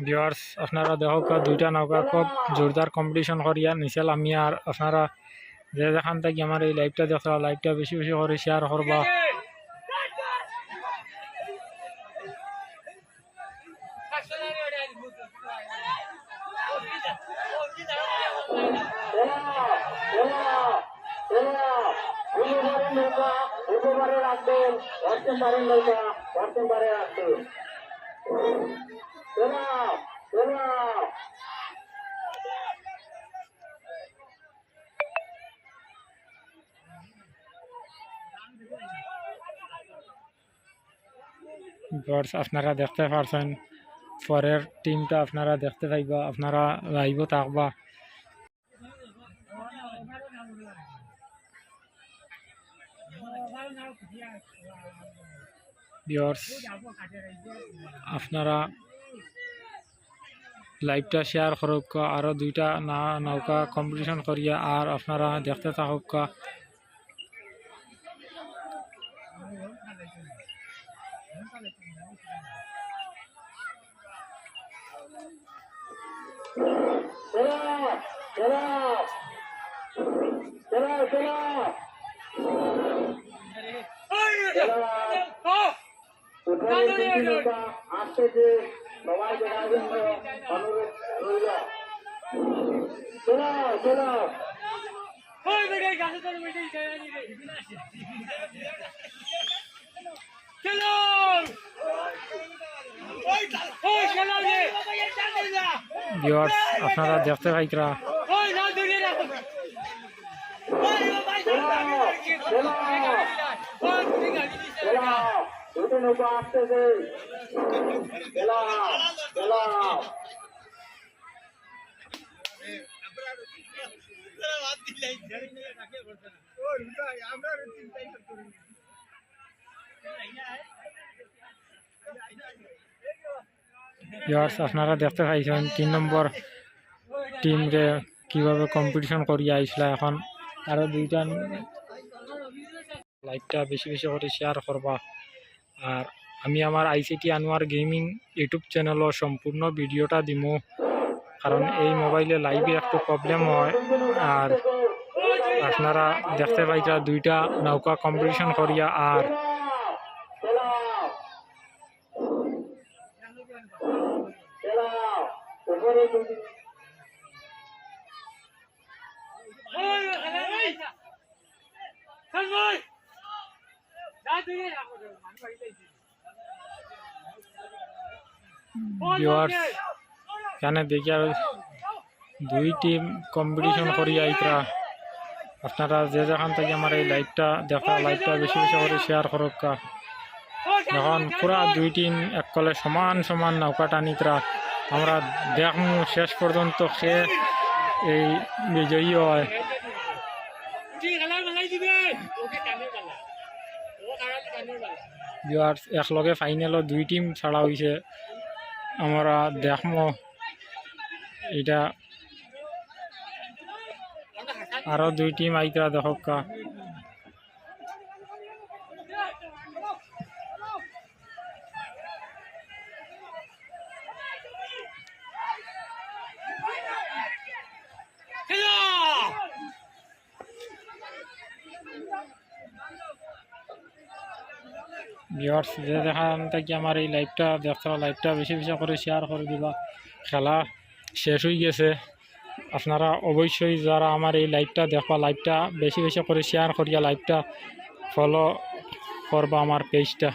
Viewers আপনারা দেখো দুইটা নৌকা খুব জোরদার কম্পিটিশন করিয়া নিচে আমি আর আপনারা যে যেখান থেকে আমার এই লাইভটা দেখো লাইভটা বেশি বেশি করে শেয়ার করবা রাখবেন অর্থের বারের নৌকা অর্থের বারে রাখবেন চলা চলা ভিউয়ার্স আপনারা দেখতে পারছেন। পরের টিমটা আপনারা দেখতে থাকবা আপনারা লাইভ থাকবা। ভিউয়ার্স আপনারা লাইভটা শেয়ার করুক আরও দুইটা না নৌকা কম্পিটিশন করিয়া আর আপনারা দেখতে থাকুক চলা দুটি নৌকা সবাই দেখার জন্য অনুরোধ রইল চলা চলা ভিউয়ার্স আপনারা দেখতে পাইকরা। আপনারা দেখতে পাইছেন, তিন নম্বর টিম রে কীভাবে কম্পিটিশন করিয়া আইসলা এখন। আরও দুইটা লাইকটা বেশি বেশি করে শেয়ার করবা আর আমি আমার আইসিটি আনোয়ার গেমিং ইউটিউব চ্যানেলও সম্পূর্ণ ভিডিওটা দিমু। কারণ এই মোবাইলে লাইভে একটু প্রবলেম হয়। আর আপনারা দেখতে পাইতা দুইটা নৌকা কম্পিটিশন করিয়া আর চলা উপরে দুটি ভিউয়ার্স এখানে দেখি আর দুই টিম কম্পিটিশন করি আইতরা আপনারা যে যেখান থেকে আমার এই লাইভটা দেখা লাইভটা বেশি বেশি করে শেয়ার করুক কা। এখন পুরা দুই টিম এককলে সমান সমান নৌকা টানিতরা আমরা দেখমু শেষ পর্যন্ত সে এই বিজয়ী হয়। ভিউয়ার্স একলগে ফাইনালও দুই টিম ছাড়া হয়েছে আমরা দেখম। এটা আরও দুই টিম আইতা দেখকা। ভিউয়ার্স যে দেখান থেকে আমার এই লাইভটা দেখা লাইভটা বেশি বেশি করে শেয়ার করে দিবা। খেলা শেষ হয়ে গেছে। আপনারা অবশ্যই যারা আমার এই লাইভটা দেখবা লাইভটা বেশি বেশি করে শেয়ার করিয়া লাইভটা ফলো করবা আমার পেজটা